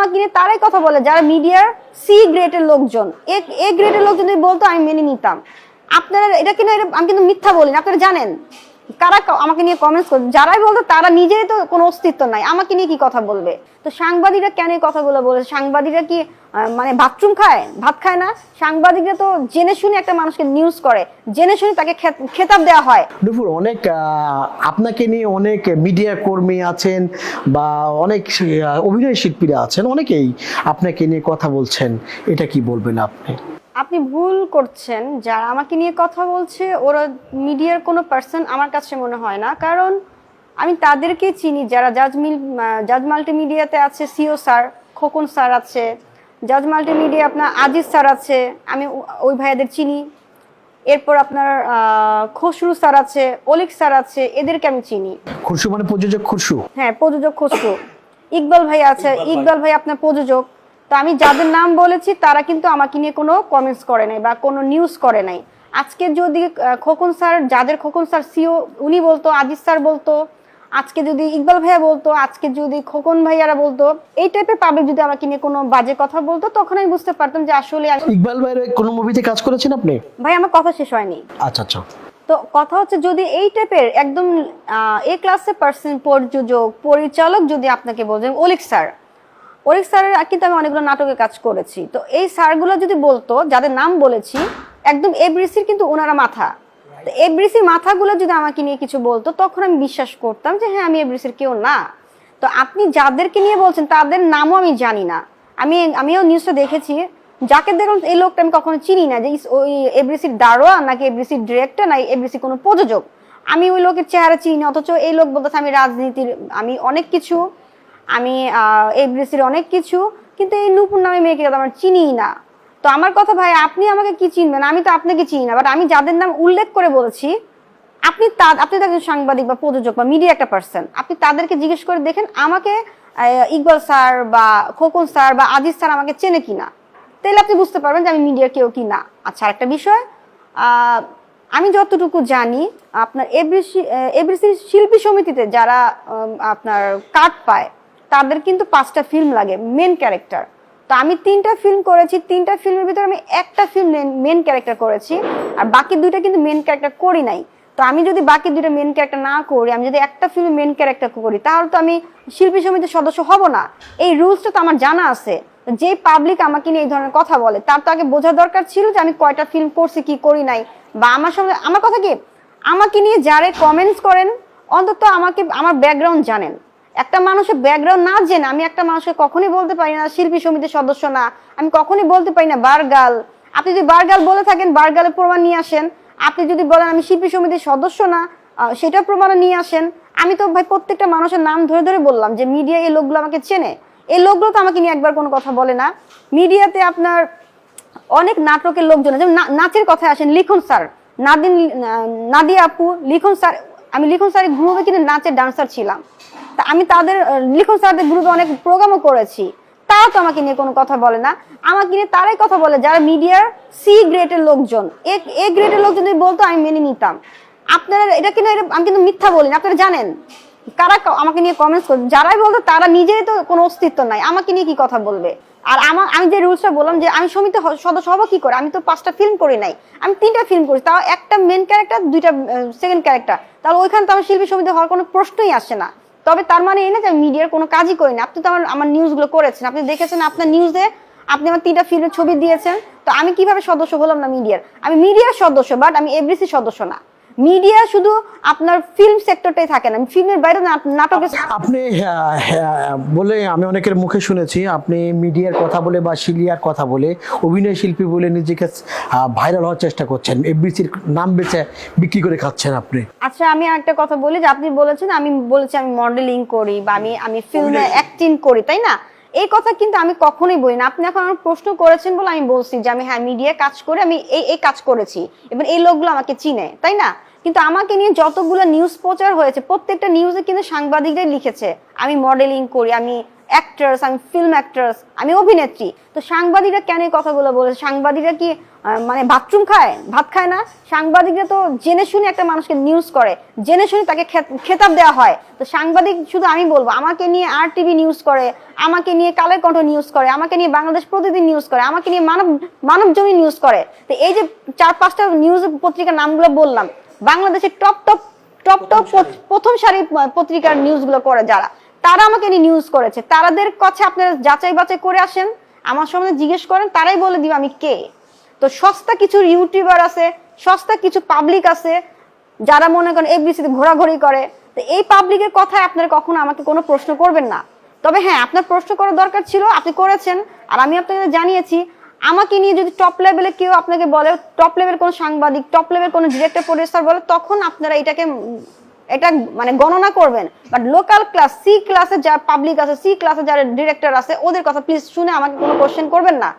আমাকে নিয়ে তারাই কথা বলে, যারা মিডিয়ার সি গ্রেডের লোকজন। এ গ্রেডের লোকজন যদি বলতো, আমি মেনে নিতাম। আপনারা, এটা এটা- আমি কিন্তু মিথ্যা বলি না আপনারা জানেন। কারা আমাকে নিয়ে কমেন্টস করে যারাই বলতো তারা নিজেই তো কোনো অস্তিত্ব নাই। আমাকে নিয়ে কি কথা বলবে? তো সাংবাদিকরা কেন এই কথাগুলো বলে সাংবাদিকরা কি মানে বাথরুম খায়? ভাত খায় না? সাংবাদিকরা তো জেনে শুনে একটা মানুষকে নিউজ করে। জেনে শুনে তাকে খেতাব দেওয়া হয়। দুপুর অনেক আপনাকে নিয়ে অনেক মিডিয়া কর্মী আছেন বা অনেক অভিনয় শিল্পীরা আছেন। অনেকেই আপনাকে নিয়ে কথা বলছেন। এটা কি বলবেন আপনি? আপনি ভুল করছেন যারা আমাকে নিয়ে কথা বলছে ওরা মিডিয়ার কোনো পার্সন আমার কাছে মনে হয় না। কারণ আমি তাদেরকে চিনি যারা জাজ মিল জাজ মাল্টিমিডিয়াতে আছে সিও স্যার খোকন স্যার আছে জাজ মাল্টিমিডিয়া আপনার আজিজ স্যার আছে আমি ওই ভাইয়াদের চিনি। এরপর আপনার খসরু স্যার আছে অলিক স্যার আছে এদেরকে আমি চিনি। খুরশু মানে প্রযোজক খুরশু হ্যাঁ প্রযোজক খসরু। ইকবাল ভাই আছে ইকবাল ভাই আপনার প্রযোজক। তো আমি যাদের নাম বলেছি তারা কিন্তু আমাকে নিয়ে কোনো কমেন্টস করে নাই বা কোনো নিউজ করে নাই। আজকে যদি খোকন স্যার যাদের খোকন স্যার সিও উনি বলতো আজিজ স্যার বলতো আজকে যদি ইকবাল ভাইয়া বলতো আজকে যদি খোকন ভাইয়ারা বলতো এই টাইপের পাবলিক যদি আমাকে নিয়ে কোনো বাজে কথা বলতো তখন আমি বুঝতে পারতাম যে আসলে ইকবাল ভাইয়ের কোনো মুভিতে কাজ করেছেন আপনি? ভাই আমার কথা শেষ হয়নি। আচ্ছা আচ্ছা। তো কথা হচ্ছে যদি এই টাইপের একদম এ ক্লাসের পার্সন প্রযোজক পরিচালক যদি আপনাকে বলছেন অলিক স্যার অলিক স্যারের কিন্তু আমি অনেকগুলো নাটকে কাজ করেছি। তো এই স্যারগুলো যদি বলতো, যাদের নাম বলেছি, একদম এব্রিসির কিন্তু ওনারা মাথা। তো এব্রিসির মাথাগুলো যদি আমাকে নিয়ে কিছু বলতো, তখন আমি বিশ্বাস করতাম যে হ্যাঁ আমি এব্রিসির কেউ না। তো আপনি যাদেরকে নিয়ে বলছেন, তাদের নামও আমি জানি না। আমি, আমিও নিউজটা দেখেছি, যাকে দেখলাম এই লোকটা আমি কখনো চিনি না যে ওই এব্রিসির দারোয়া নাকি এব্রিসির ডিরেক্টর নাকি এব্রিসি কোনো প্রযোজক। আমি ওই লোকের চেহারা চিনি না, অথচ এই লোক বলতেছে আমি রাজনীতির, আমি অনেক কিছু আমি এব্রিসির অনেক কিছু, কিন্তু এই নূপুর নামে মেয়েকে আমার চিনিই না। তো আমার কথা, ভাই, আপনি আমাকে কি চিনবেন? আমি তো আপনাকে চিনি না বাট আমি যাদের নাম উল্লেখ করে বলেছি, আপনি তা, আপনি তো একজন সাংবাদিক বা প্রযোজক বা মিডিয়া একটা পার্সন আপনি তাদেরকে জিজ্ঞেস করে দেখেন আমাকে ইকবাল স্যার বা খোকন স্যার বা আজিজ স্যার আমাকে চেনে কিনা। তাহলে আপনি বুঝতে পারবেন যে আমি মিডিয়ার কেউ কি না আচ্ছা একটা বিষয় আমি যতটুকু জানি, আপনার এভরিসি এভরিসি শিল্পী সমিতিতে যারা আপনার কার্ড পায় তাদের কিন্তু পাঁচটা ফিল্ম লাগে মেন ক্যারেক্টার তো আমি তিনটা ফিল্ম করেছি, তিনটা ফিল্মের ভিতরে আমি একটা ফিল্ম মেন ক্যারেক্টার করেছি, আর বাকি দুইটা কিন্তু মেন ক্যারেক্টার করি নাই। তো আমি যদি বাকি দুইটা মেন ক্যারেক্টার না করি, আমি যদি একটা ফিল্মে মেন ক্যারেক্টার করি, তাহলে তো আমি শিল্পী সমিতির সদস্য হব না। এই রুলসটা তো আমার জানা আছে। যে পাবলিক আমাকে নিয়ে এই ধরনের কথা বলে, তার তো আগে বোঝা দরকার ছিল যে আমি কয়টা ফিল্ম করছি, কি করি নাই। বা আমার সঙ্গে, আমার কথা কি? আমাকে নিয়ে যারা কমেন্টস করেন, অন্তত আমাকে, আমার ব্যাকগ্রাউন্ড জানেন। একটা মানুষের ব্যাকগ্রাউন্ড না জেনে আমি একটা মানুষকে কখনই বলতে পারি না, শিল্পী সমিতির সদস্য না। আমি কখনই বলতে পারি না, বারগাল। আপনি যদি বারগাল বলে থাকেন, বারগালের প্রমাণ নিয়ে আসেন। আপনি যদি বলেন আমি শিল্পী সমিতির সদস্য না সেটার প্রমাণ নিয়ে আসেন। আমি তো ভাই প্রত্যেকটা মানুষের নাম ধরে ধরে বললাম যে মিডিয়া এই লোকগুলো আমাকে চেনে। এই লোকগুলো তো আমাকে নিয়ে একবার কোনো কথা বলে না। মিডিয়াতে আপনার অনেক নাটকের লোকজন যেমন নাচের কথায় আসেন, লিখন স্যার। নাদিন নাদিয়া আপু, লিখন স্যার, আমি লিখন স্যারের গ্রুপে কিন্তু নাচের ডান্সার ছিলাম। তা আমি তাদের লিখন স্যারদের গ্রুপে অনেক প্রোগ্রামও করেছি। তারা তো আমাকে নিয়ে কোনো কথা বলে না। আমাকে নিয়ে তারাই কথা বলে, যারা মিডিয়ার সি গ্রেডের লোকজন। এ এ গ্রেডের লোকজন যদি বলতো, আমি মেনে নিতাম। আপনারা, এটা কিন্তু আমি কিন্তু মিথ্যা বলি না আপনারা জানেন? কারা আমাকে নিয়ে কমেন্টস করে, যারাই বলতো, তারা নিজেরই তো কোনো অস্তিত্ব নাই। আমাকে নিয়ে কি কথা বলবে? আর আমার আমি যে রুলসটা বললাম যে, আমি সমিতি সদস্য হব কি করে? আমি তো পাঁচটা ফিল্ম করি নাই। আমি তিনটা ফিল্ম করি। তাও একটা মেন ক্যারেক্টার দুইটা সেকেন্ড ক্যারেক্টার তাহলে ওইখানে তো আমার শিল্পী সমিতি হওয়ার কোনো প্রশ্নই আসে না। তবে তার মানে এই না যে আমি মিডিয়ার কোনো কাজই করি না। আপনি তো আমার আমার নিউজগুলো করেছেন। আপনি দেখেছেন আপনার নিউজে আপনি আমার তিনটা ফিল্মের ছবি দিয়েছেন। তো আমি কীভাবে সদস্য হলাম না মিডিয়ার আমি মিডিয়ার সদস্য বাট আমি এবিসি সদস্য না। মিডিয়া শুধু আপনার ফিল্ম সেক্টরটাই থাকে না। ফিল্মের বাইরে না নাটকের আপনি হ্যাঁ, হ্যাঁ, বলে আমি অনেকের মুখে শুনেছি আপনি মিডিয়ার কথা বলে বা সিলিয়ার কথা বলে অভিনয় শিল্পী বলে নিজেকে ভাইরাল হওয়ার চেষ্টা করছেন। এফবিসির নাম বেচে বিক্রি করে খাচ্ছেন আপনি। আচ্ছা আমি একটা কথা বলি যে আপনি বলেছেন আমি বলেছি আমি মডেলিং করি বা আমি আমি ফিল্মে অ্যাক্টিং করি তাই না? এই কথা কিন্তু আমি কখনোই বলি না। আপনি এখন আমার প্রশ্ন করেছেন বলে আমি বলছি যে আমি হ্যাঁ মিডিয়া কাজ করে আমি এই এই কাজ করেছি। এবং এই লোকগুলো আমাকে চিনে তাই না? কিন্তু আমাকে নিয়ে যতগুলো নিউজ প্রচার হয়েছে, প্রত্যেকটা নিউজে কিন্তু সাংবাদিকরাই লিখেছে, আমি মডেলিং করি, আমি অ্যাক্টার্স আমি ফিল্ম অ্যাক্টার্স আমি অভিনেত্রী। তো সাংবাদিকরা কেন এই কথাগুলো বলে সাংবাদিকরা কি মানে বাথরুম খায়? ভাত খায় না? সাংবাদিকরা তো জেনে শুনে একটা মানুষকে নিউজ করে, জেনে শুনে তাকে খেত- খেতাব দেওয়া হয়। তো সাংবাদিক, শুধু আমি বলব, আমাকে নিয়ে আর টিভি নিউজ করে, আমাকে নিয়ে কালের কণ্ঠ নিউজ করে, আমাকে নিয়ে বাংলাদেশ প্রতিদিন নিউজ করে, আমাকে নিয়ে মানব মানব জমি নিউজ করে। তো এই যে চার পাঁচটা নিউজ পত্রিকার নামগুলো বললাম বাংলাদেশের টপ টপ টপ টপ প্রথম সারি। পত্রিকার নিউজগুলো করে যারা। তারা আমাকে নিউজ করেছে। তারাদের কাছে আপনারা যাচাই বাছাই করে আসেন। আমার সামনে জিজ্ঞেস করেন তারাই বলে দিবে আমি কে। তো সস্তা কিছু ইউটিউবার আছে সস্তা কিছু পাবলিক আছে যারা মনে করেন এবিসিতে ঘোরাঘুরি করে। তো এই পাবলিকের কথায় আপনারা কখনো আমাকে কোনো প্রশ্ন করবেন না। তবে হ্যাঁ আপনার প্রশ্ন করার দরকার ছিল আপনি করেছেন। আর আমি আপনাকে জানিয়েছি আমাকে নিয়ে যদি টপ লেভেলে কেউ আপনাকে বলে টপ লেভেল কোনো সাংবাদিক টপ লেভেল কোনো ডিরেক্টর প্রডিউসার বলে, তখন আপনারা এটাকে এটা মানে গণনা করবেন। বাট লোকাল ক্লাস সি ক্লাসে যা পাবলিক আছে সি ক্লাসে যারা ডিরেক্টর আছে, ওদের কথা প্লিজ শুনে আমাকে কোনো কোশ্চেন করবেন না।